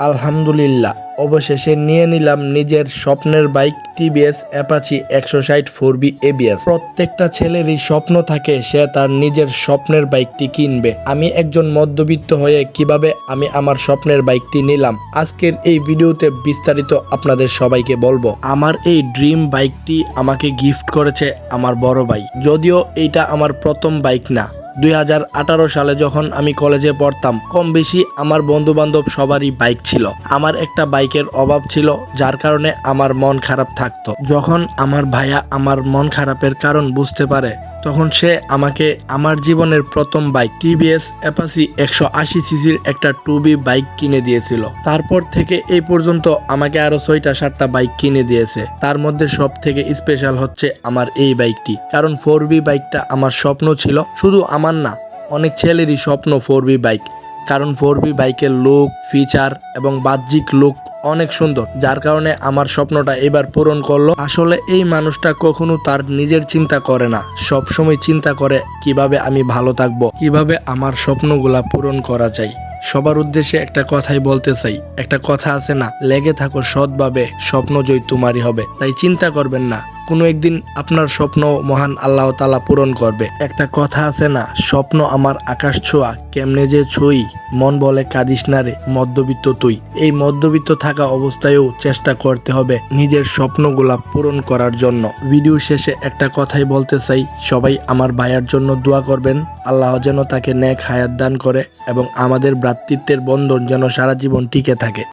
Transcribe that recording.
আলহামদুলিল্লাহ। অবশেষে নিয়ে নিলাম নিজের স্বপ্নের বাইক টিভিএস অ্যাপাচি একশো ষাট ফোর বি এবিএস। প্রত্যেকটা ছেলেরই স্বপ্ন থাকে সে তার নিজের স্বপ্নের বাইকটি কিনবে। আমি একজন মধ্যবিত্ত হয়ে কীভাবে আমি আমার স্বপ্নের বাইকটি নিলাম? আজকের এই ভিডিওতে বিস্তারিত আপনাদের সবাইকে বলব। আমার এই ড্রিম বাইকটি আমাকে গিফট করেছে আমার বড় ভাই। যদিও এইটা আমার প্রথম বাইক না। দুই হাজার আঠারো সালে যখন আমি কলেজে পড়তাম, কম বেশি আমার বন্ধু বান্ধব সবারই বাইক ছিল। আমার একটা বাইকের অভাব ছিল, যার কারণে আমার মন খারাপ থাকতো। যখন আমার ভাইয়া আমার মন খারাপের কারণ বুঝতে পারে, তখন সে আমাকে আমার জীবনের প্রথম বাইক, টিভিএস অ্যাপাসি একশো আশি সিসির একটা টু বি বাইক কিনে দিয়েছিল। তারপর থেকে এই পর্যন্ত আমাকে আরও ছয়টা, সাতটা বাইক কিনে দিয়েছে। তার মধ্যে সব থেকে স্পেশাল হচ্ছে আমার এই বাইকটি, কারণ ফোর বি বাইকটা আমার স্বপ্ন ছিল। শুধু আমার না অনেক ছেলেরই স্বপ্ন ফোর বি বাইক। কারণ ফোর বি বাইকের লুক ফিচার এবং বাহ্যিক লুক অনেক সুন্দর, যার কারণে আমার স্বপ্নটা এবার পূরণ করল। আসলে এই মানুষটা কখনো তার নিজের চিন্তা করে না সব সময় চিন্তা করে কীভাবে আমি ভালো থাকব, কীভাবে আমার স্বপ্নগুলা পূরণ করা যায়। সবার উদ্দেশ্যে একটা কথাই বলতে চাই, একটা কথা আছে না, লেগে থাকো সৎভাবে স্বপ্ন জয় তোমারই হবে, তাই চিন্তা করবেন না। কোনো একদিন আপনার স্বপ্ন মহান আল্লাহ তালা পূরণ করবে। একটা কথা আছে না, স্বপ্ন আমার আকাশ ছোঁয়া, কেমনে যে ছুঁই, মন বলে কাঁদিস না রে, মধ্যবিত্ত তুই। এই মধ্যবিত্ত থাকা অবস্থায়ও চেষ্টা করতে হবে নিজের স্বপ্নগুলা পূরণ করার জন্য। ভিডিও শেষে একটা কথাই বলতে চাই, সবাই আমার ভাইয়ার জন্য দোয়া করবেন, আল্লাহ যেন তাকে ন্যাক হায়াত দান করে এবং আমাদের ভ্রাতৃত্বের বন্ধন যেন সারা জীবন টিকে থাকে।